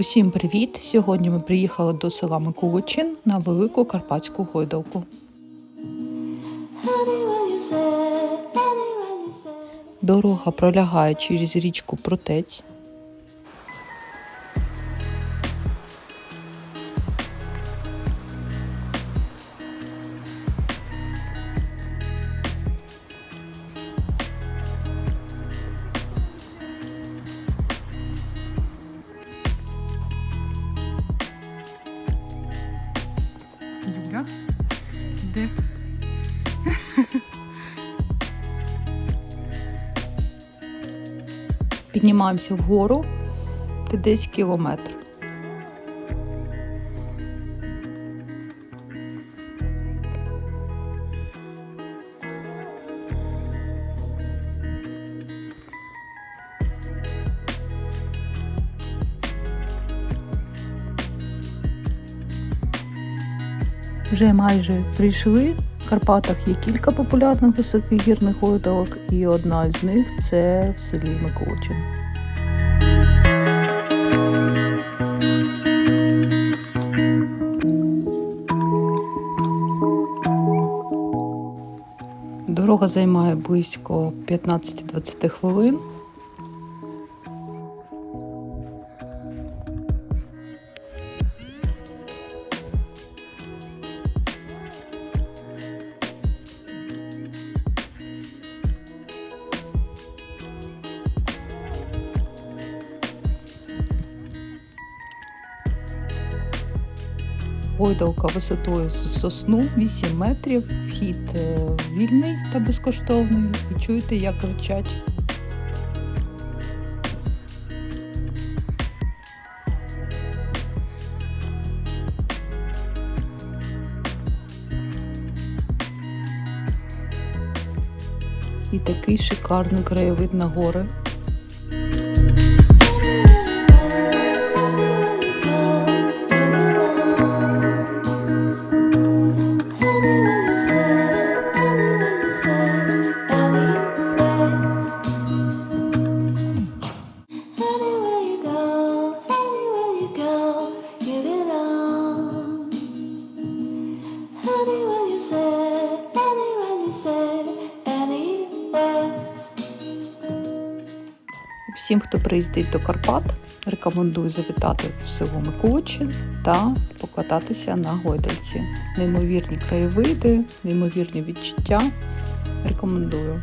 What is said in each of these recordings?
Усім привіт! Сьогодні ми приїхали до села Миколичин на велику карпатську гойдалку. Дорога пролягає через річку Протець. Юля, де? Піднімаємося вгору, це десь кілометр. Вже майже прийшли. В Карпатах є кілька популярних високих гірних гойдалок, і одна з них це в селі Микочин. Дорога займає близько 15-20 хвилин. Гойдалка висотою з сосну 8 метрів, вхід е, вільний та безкоштовний. І чуєте, як кричать. І такий шикарний краєвид на гори. Всім, хто приїздить до Карпат, рекомендую завітати в село Миколичин та покататися на гойдальці. Неймовірні краєвиди, неймовірні відчуття. Рекомендую.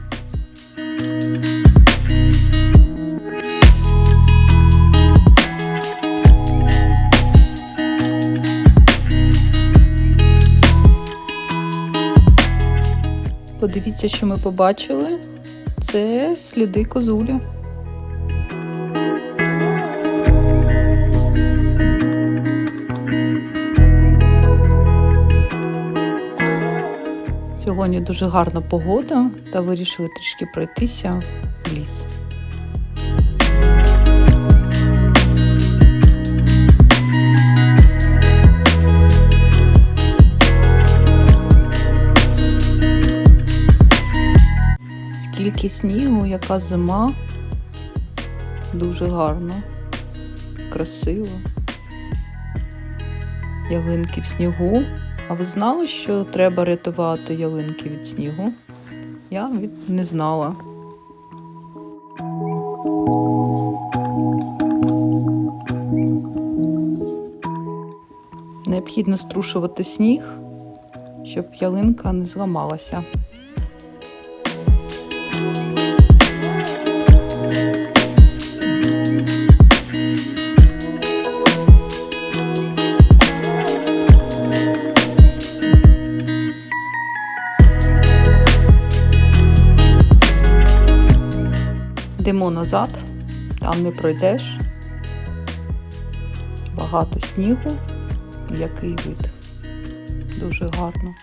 Подивіться, що ми побачили. Це сліди козулі. Сьогодні дуже гарна погода та вирішили трішки пройтися в ліс. Скільки снігу, яка зима. Дуже гарно, красиво. Ялинки в снігу. А ви знали, що треба рятувати ялинки від снігу? Я не знала. Необхідно струшувати сніг, щоб ялинка не зламалася. Йдемо назад, там не пройдеш. Багато снігу, який вид. Дуже гарно.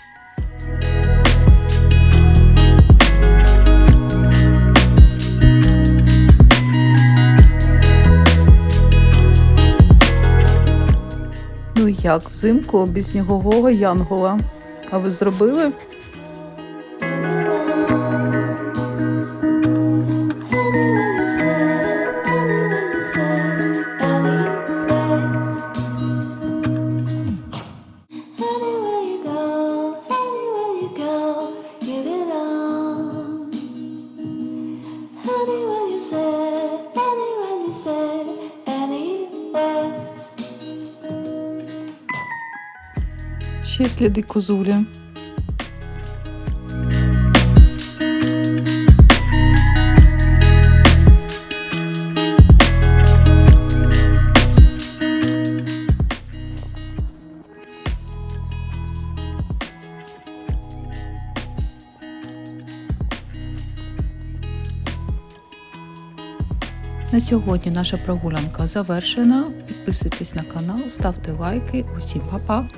Ну як взимку без снігового янгола. А ви зробили? Продовжує сліди козулі. На сьогодні наша прогулянка завершена. Підписуйтесь на канал, ставте лайки. Усім па-па!